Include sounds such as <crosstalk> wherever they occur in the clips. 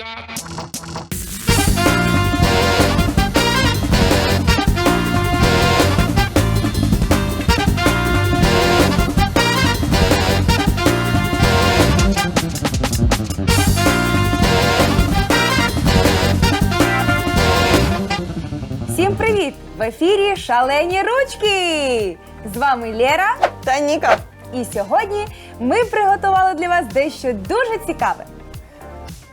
Всім привіт! В ефірі Шалені ручки! З вами Лєра. Та Ніка, І сьогодні ми приготували для вас дещо дуже цікаве.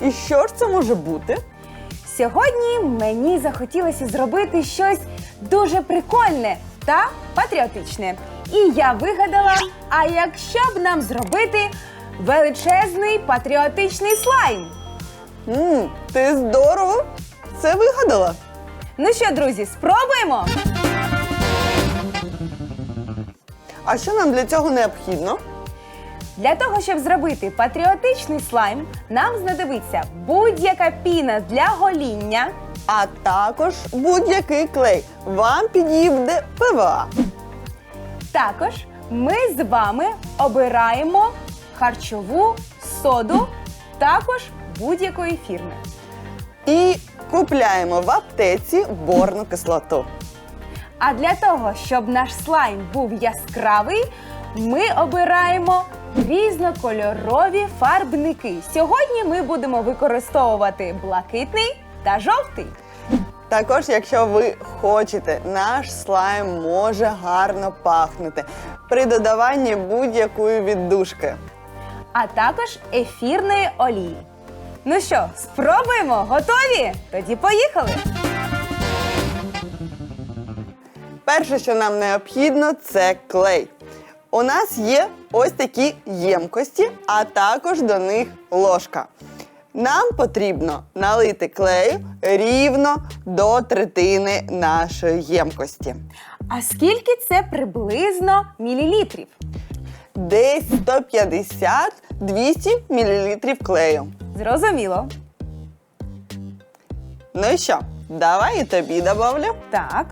І що ж це може бути? Сьогодні мені захотілося зробити щось дуже прикольне та патріотичне. І я вигадала: а якщо б нам зробити величезний патріотичний слайм? Мм, ти здорово це вигадала. Ну що, друзі, спробуємо? А що нам для цього необхідно? Для того, щоб зробити патріотичний слайм, нам знадобиться будь-яка піна для гоління, А також будь-який клей. Вам підійде ПВА. Також ми з вами обираємо харчову соду, також будь-якої фірми. І купляємо в аптеці борну кислоту. А для того, щоб наш слайм був яскравий, ми обираємо різнокольорові фарбники. Сьогодні ми будемо використовувати блакитний та жовтий. Також, якщо ви хочете, наш слайм може гарно пахнути при додаванні будь-якої віддушки. а також ефірної олії. Ну що, спробуємо? Готові? Тоді поїхали! Перше, що нам необхідно, це клей. У нас є ось такі ємкості, а також до них ложка. Нам потрібно налити клею рівно до третини нашої ємкості. А скільки це приблизно мілілітрів? Десь 150-200 мл клею. Зрозуміло. Ну і що, давай і тобі добавлю. Так.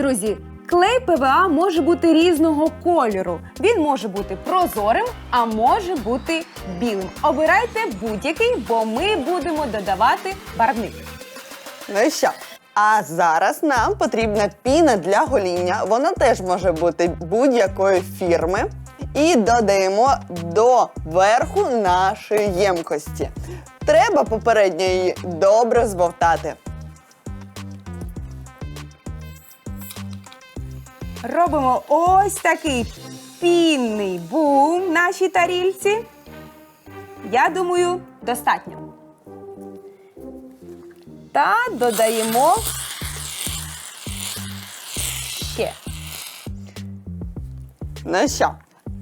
Друзі, клей ПВА може бути різного кольору. Він може бути прозорим, а може бути білим. Обирайте будь-який, бо ми будемо додавати барвник. Ну і що? А зараз нам потрібна піна для гоління. Вона теж може бути будь-якої фірми. І додаємо до верху нашої ємкості. Треба попередньо її добре збовтати. Робимо ось такий пінний бум нашій тарільці. Я думаю, достатньо. Та додаємо ще. Ну що?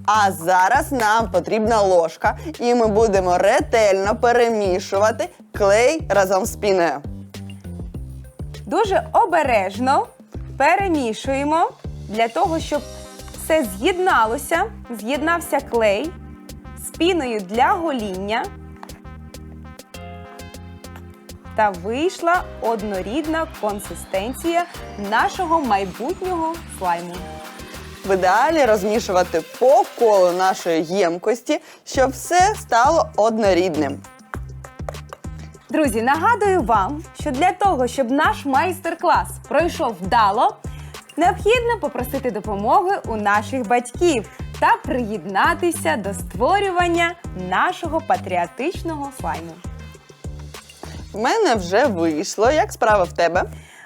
А зараз нам потрібна ложка, і ми будемо ретельно перемішувати клей разом з піною. Дуже обережно перемішуємо для того, щоб все з'єдналося, з'єднався клей з піною для гоління. Та вийшла однорідна консистенція нашого майбутнього слайму. В ідеалі розмішувати по колу нашої ємкості, щоб все стало однорідним. Друзі, нагадую вам, що для того, щоб наш майстер-клас пройшов вдало, необхідно попросити допомоги у наших батьків та приєднатися до створювання нашого патріотичного слайму. В мене вже вийшло. Як справа в тебе?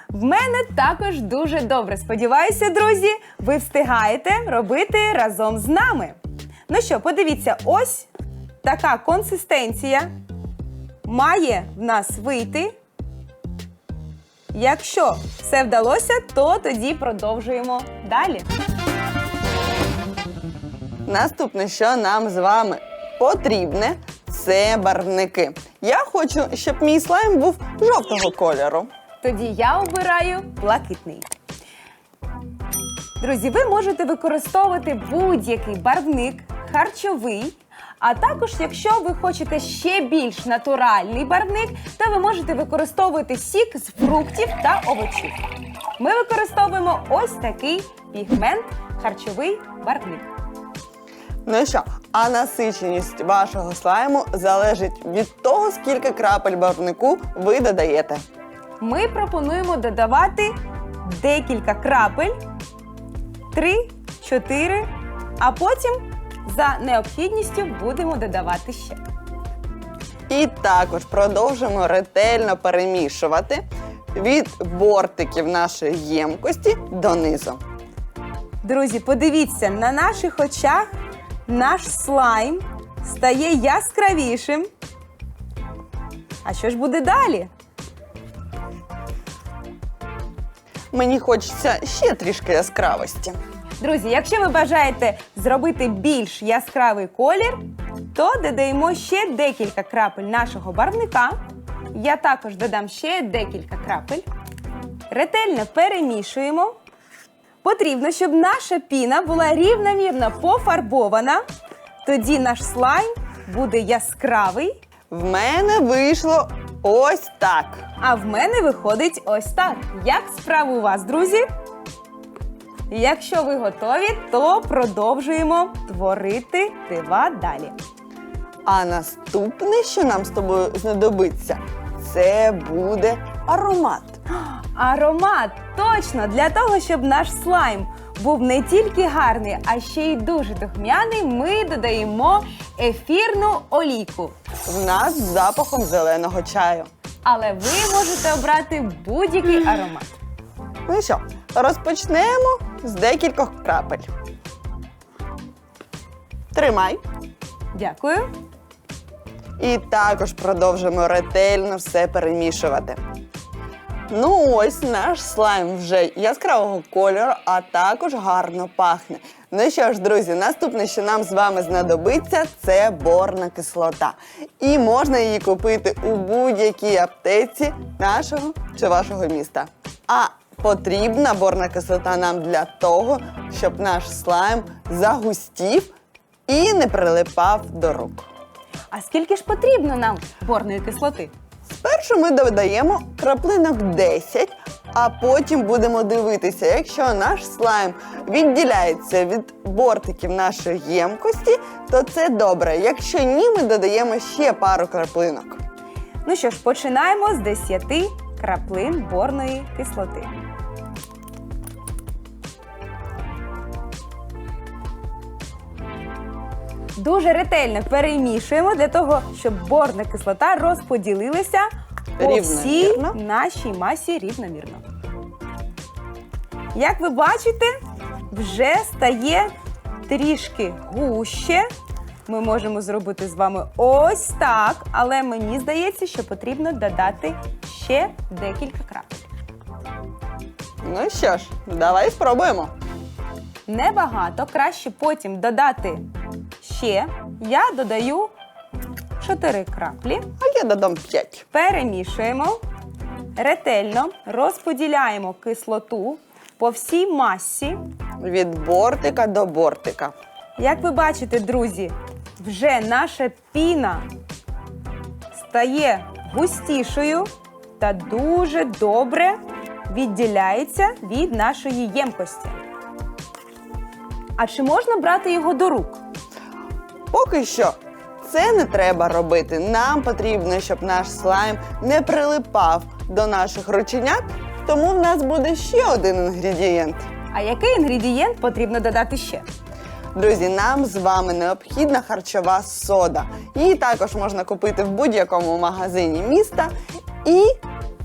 В мене також дуже добре. Сподіваюся, друзі, ви встигаєте робити разом з нами. Ну що, подивіться, ось така консистенція має в нас вийти. Якщо все вдалося, то тоді продовжуємо далі. Наступне, що нам з вами потрібне, це барвники. Я хочу, щоб мій слайм був жовтого кольору. Тоді я обираю блакитний. Друзі, ви можете використовувати будь-який барвник, харчовий. А також, якщо ви хочете ще більш натуральний барвник, то ви можете використовувати сік з фруктів та овочів. Ми використовуємо ось такий пігмент харчовий барвник. Ну що, а насиченість вашого слайму залежить від того, скільки крапель барвнику ви додаєте. Ми пропонуємо додавати декілька крапель, 3-4, а потім за необхідністю будемо додавати ще. І також продовжуємо ретельно перемішувати від бортиків нашої ємкості донизу. Друзі, подивіться, на наших очах наш слайм стає яскравішим. А що ж буде далі? Мені хочеться ще трішки яскравості. Друзі, якщо ви бажаєте зробити більш яскравий колір, то додаємо ще декілька крапель нашого барвника. Я також додам ще декілька крапель. Ретельно перемішуємо. Потрібно, щоб наша піна була рівномірно пофарбована. Тоді наш слайм буде яскравий, В мене вийшло ось так. а в мене виходить ось так. Як справи у вас, друзі? Якщо ви готові, то продовжуємо творити дива далі. А наступне, що нам з тобою знадобиться, це буде аромат. <gasps> Аромат точно для того, щоб наш слайм був не тільки гарний, а ще й дуже духмяний, ми додаємо ефірну олійку. В нас з запахом зеленого чаю. Але ви можете обрати будь-який аромат. Ну що, розпочнемо з декількох крапель. Тримай. Дякую. І також продовжимо ретельно все перемішувати. Ну ось наш слайм вже яскравого кольору, а також гарно пахне. Ну що ж, друзі, наступне, що нам з вами знадобиться, це борна кислота. І можна її купити у будь-якій аптеці нашого чи вашого міста. А потрібна борна кислота нам для того, щоб наш слайм загустів і не прилипав до рук. А скільки ж потрібно нам борної кислоти? Спершу ми додаємо краплинок 10, а потім будемо дивитися, якщо наш слайм відділяється від бортиків нашої ємкості, то це добре. Якщо ні, ми додаємо ще пару краплинок. Ну що ж, починаємо з 10 краплин борної кислоти. Дуже ретельно перемішуємо для того, щоб борна кислота розподілилася по всій нашій масі рівномірно. Як ви бачите, вже стає трішки гуще. Ми можемо зробити з вами ось так, але мені здається, що потрібно додати ще декілька крапель. Ну що ж, давай спробуємо. Небагато, краще потім додати ще. Я додаю 4 краплі. А я додам 5. Перемішуємо, ретельно розподіляємо кислоту по всій масі. Від бортика до бортика. Як ви бачите, друзі, вже наша піна стає густішою та дуже добре відділяється від нашої ємкості. А чи можна брати його до рук? Поки що це не треба робити. Нам потрібно, щоб наш слайм не прилипав до наших рученят, тому в нас буде ще один інгредієнт. А який інгредієнт потрібно додати ще? Друзі, нам з вами необхідна харчова сода. Її також можна купити в будь-якому магазині міста. І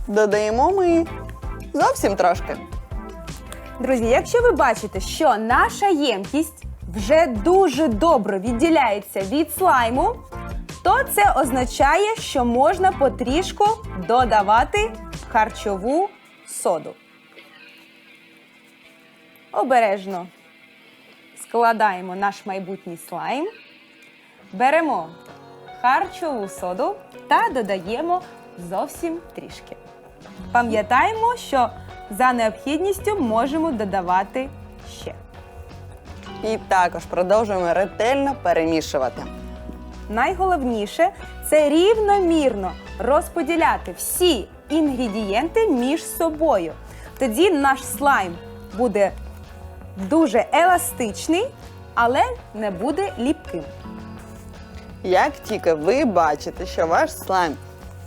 додаємо ми її зовсім трошки. Друзі, якщо ви бачите, що наша ємкість вже дуже добре відділяється від слайму, то це означає, що можна потрішку додавати харчову соду. Обережно складаємо наш майбутній слайм, беремо харчову соду та додаємо зовсім трішки. Пам'ятаємо, що за необхідністю можемо додавати ще. І також продовжуємо ретельно перемішувати. Найголовніше це рівномірно розподіляти всі інгредієнти між собою. Тоді наш слайм буде дуже еластичний, але не буде ліпким. Як тільки ви бачите, що ваш слайм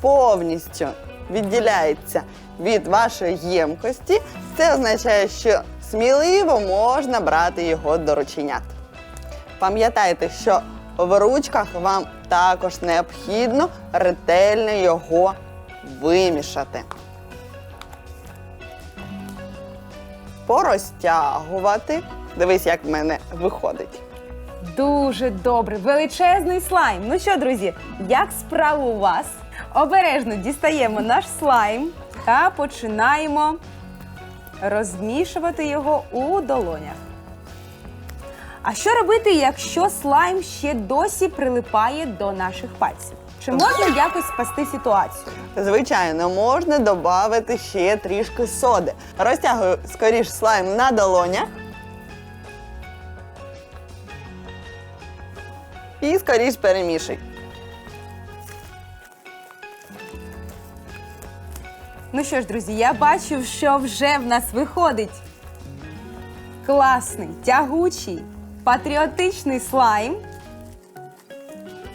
повністю відділяється від вашої ємкості, це означає, що сміливо можна брати його до рученят. Пам'ятайте, що в ручках вам також необхідно ретельно його вимішати. Порозтягувати. Дивись, як в мене виходить. Дуже добре, величезний слайм. Ну що, друзі, як справа у вас? Обережно дістаємо наш слайм та починаємо розмішувати його у долонях. А що робити, якщо слайм ще досі прилипає до наших пальців? Чи можна якось спасти ситуацію? Звичайно, можна додати ще трішки соди. Розтягую скоріш слайм на долонях. І скоріш перемішуй. Ну що ж, друзі, я бачу, що вже в нас виходить класний, тягучий, патріотичний слайм.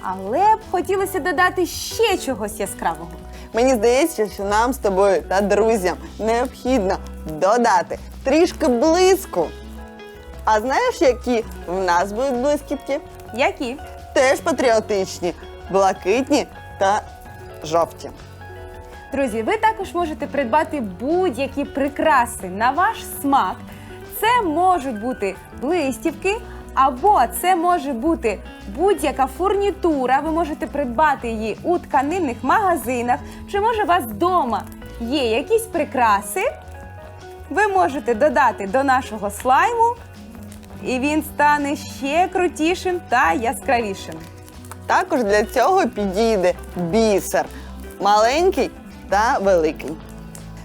Але б хотілося додати ще чогось яскравого. Мені здається, що нам з тобою та друзям необхідно додати трішки блиску. А знаєш, які в нас будуть блискітки? Які? Теж патріотичні, блакитні та жовті. Друзі, ви також можете придбати будь-які прикраси на ваш смак. Це можуть бути блистівки, або це може бути будь-яка фурнітура. Ви можете придбати її у тканинних магазинах. Чи може у вас вдома є якісь прикраси? Ви можете додати до нашого слайму, і він стане ще крутішим та яскравішим. Також для цього підійде бісер маленький та великий.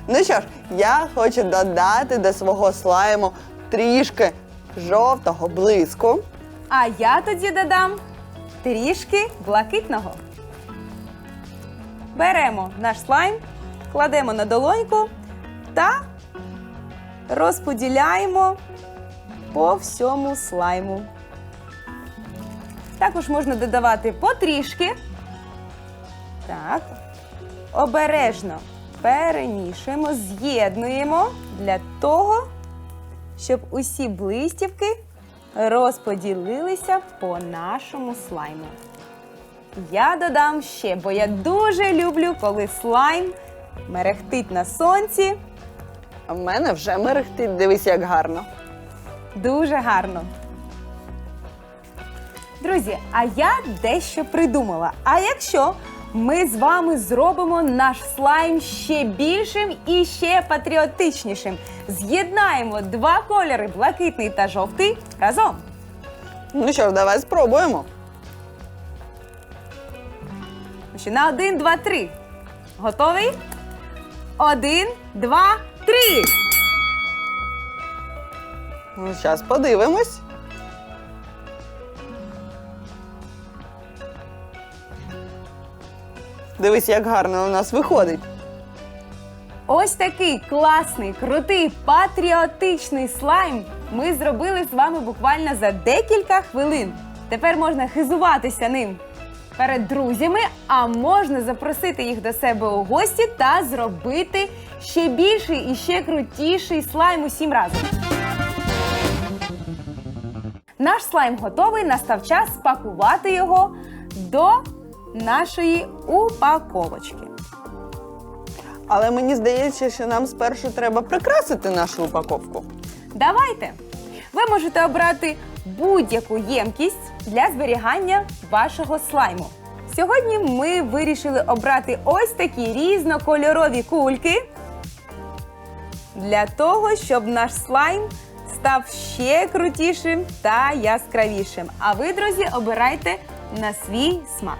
Ну що ж, я хочу додати до свого слайму трішки жовтого блиску. А я тоді додам трішки блакитного. Беремо наш слайм, кладемо на долоньку та розподіляємо по всьому слайму. Також можна додавати потрішки. Так. Обережно перемішуємо, з'єднуємо для того, щоб усі блистівки розподілилися по нашому слайму. Я додам ще, бо я дуже люблю, коли слайм мерехтить на сонці. А в мене вже мерехтить, дивись, як гарно. Дуже гарно. Друзі, а я дещо придумала. А якщо ми з вами зробимо наш слайм ще більшим і ще патріотичнішим, з'єднаємо два кольори блакитний та жовтий разом. Ну що ж, давай спробуємо. Що, на один, два, три. Готовий? Один, два, три. Ну, зараз подивимось. Дивись, як гарно у нас виходить. Ось такий класний, крутий, патріотичний слайм ми зробили з вами буквально за декілька хвилин. Тепер можна хизуватися ним перед друзями, а можна запросити їх до себе у гості та зробити ще більший і ще крутіший слайм усім разом. Наш слайм готовий. Настав час спакувати його до нашої упаковочки. Але мені здається, що нам спершу треба прикрасити нашу упаковку. Давайте! Ви можете обрати будь-яку ємкість для зберігання вашого слайму. Сьогодні ми вирішили обрати ось такі різнокольорові кульки для того, щоб наш слайм став ще крутішим та яскравішим. А ви, друзі, обирайте на свій смак.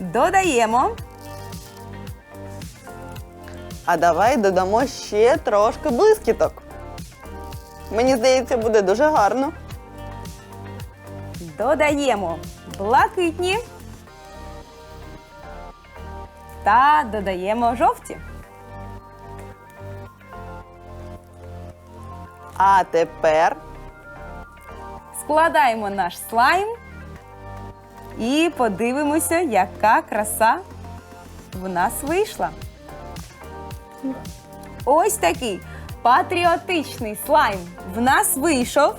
Додаємо А давай додамо ще трошки блискіток. Мені здається, буде дуже гарно. додаємо блакитні та додаємо жовті. А тепер вкладаємо наш слайм і подивимося, яка краса в нас вийшла. Ось такий патріотичний слайм в нас вийшов.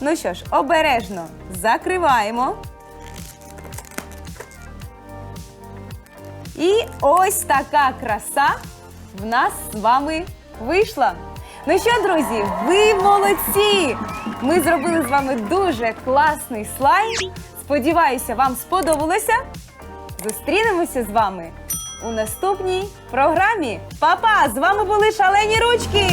Ну що ж, обережно закриваємо. І ось така краса в нас з вами вийшла. Ну що, друзі, ви молодці! Ми зробили з вами дуже класний слайм. Сподіваюся, вам сподобалося. Зустрінемося з вами у наступній програмі. Па-па! З вами були шалені ручки!